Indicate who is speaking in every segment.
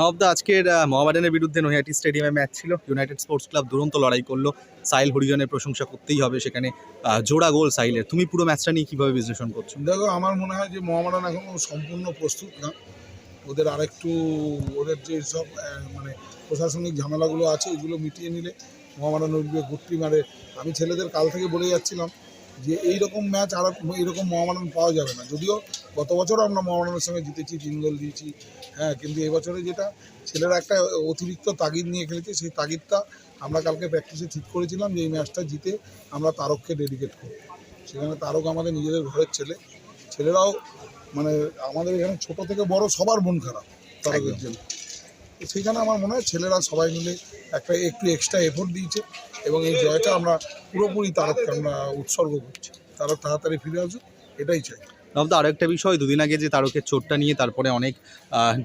Speaker 1: নবদা আজকের আহ, মোহামেডানের বিরুদ্ধে নৈহাটি স্টেডিয়ামে ম্যাচ ছিল। ইউনাইটেড স্পোর্টস ক্লাব দুরন্ত লড়াই করল। সাইল হরিজনের প্রশংসা করতেই হবে সেখানে। জোড়া গোল সাইলের তুমি পুরো ম্যাচটা নিয়ে কীভাবে বিশ্লেষণ করছ?
Speaker 2: দেখো আমার মনে হয় যে মোহামেডান এখনও সম্পূর্ণ প্রস্তুত না। ওদের আরেকটু ওদের যে সব মানে প্রশাসনিক ঝামেলাগুলো আছে ওইগুলো মিটিয়ে নিলে মোহামেডান উঠবে গুট্টি মারে। আমি ছেলেদের কাল থেকে বলে যাচ্ছিলাম যে এই রকম ম্যাচ আর এইরকম মোহামেডান পাওয়া যাবে না। যদিও গত বছর আমরা মোহামেডানের সঙ্গে জিতেছি তিন গোল দিয়েছি। হ্যাঁ কিন্তু এবছরে যেটা ছেলেরা একটা অতিরিক্ত তাগিদ নিয়ে খেলেছে সেই তাগিদটা আমরা কালকে প্র্যাকটিসে ঠিক করেছিলাম যে এই ম্যাচটা জিতে আমরা তারককে ডেডিকেট করব। সেখানে তারক আমাদের নিজেদের ঘরের ছেলে। ছেলেরাও মানে আমাদের এখানে ছোট থেকে বড় সবার মন খারাপ তারকের জন্য। তো সেইখানে আমার মনে হয় ছেলেরা সবাই মিলে একটা একটু এক্সট্রা এফোর্ট দিয়েছে এবং এই জয়টা আমরা পুরোপুরি তারককে আমরা উৎসর্গ করছি। তারক তাড়াতাড়ি ফিরে আসুক এটাই চাই।
Speaker 1: নবদা আরও একটা বিষয় দুদিন আগে যে তারকের চোটটা নিয়ে তারপরে অনেক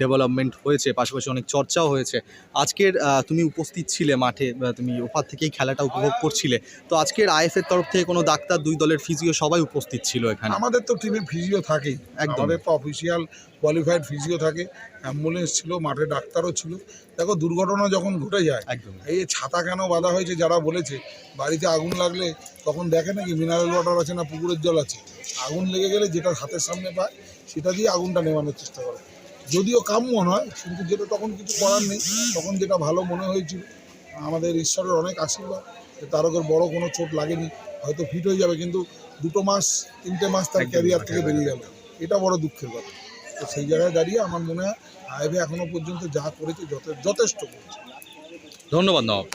Speaker 1: ডেভেলপমেন্ট হয়েছে পাশাপাশি অনেক চর্চাও হয়েছে। আজকের তুমি উপস্থিত ছিলে মাঠে তুমি ওপার থেকেই খেলাটা উপভোগ করছিলে। তো আজকের আইএফের তরফ থেকে কোনো ডাক্তার দুই দলের ফিজিও সবাই উপস্থিত ছিল এখানে?
Speaker 2: আমাদের তো টিমে ফিজিও থাকেই
Speaker 1: একদম।
Speaker 2: অফিসিয়াল কোয়ালিফাইড ফিজিও থাকে। অ্যাম্বুলেন্স ছিল মাঠে ডাক্তারও ছিল। দেখো দুর্ঘটনা যখন ঘটে যায়
Speaker 1: একদম।
Speaker 2: এই ছাতা কেন বাঁধা হয়েছে যারা বলেছে বাড়িতে আগুন লাগলে তখন দেখে নাকি মিনারেল ওয়াটার আছে না পুকুরের জল আছে? আগুন লেগে গেলে যেটা হাতের সামনে পায় সেটা দিয়ে আগুনটা নেভানোর চেষ্টা করে। যদিও কাম্য নয় কিন্তু যেটা তখন কিছু করার নেই তখন যেটা ভালো মনে হয়েছিল। আমাদের ঈশ্বরের অনেক আশীর্বাদ যে তারকের বড় কোনো চোট লাগেনি হয়তো ফিট হয়ে যাবে কিন্তু দুটো মাস তিনটে মাস তার ক্যারিয়ার থেকে বেরিয়ে গেল। এটা বড় দুঃখের কথা। তো সেই জায়গায় দাঁড়িয়ে আমার মনে হয় আইভে এখনও পর্যন্ত যা করেছে যথে- যথেষ্ট করেছে।
Speaker 1: ধন্যবাদ নব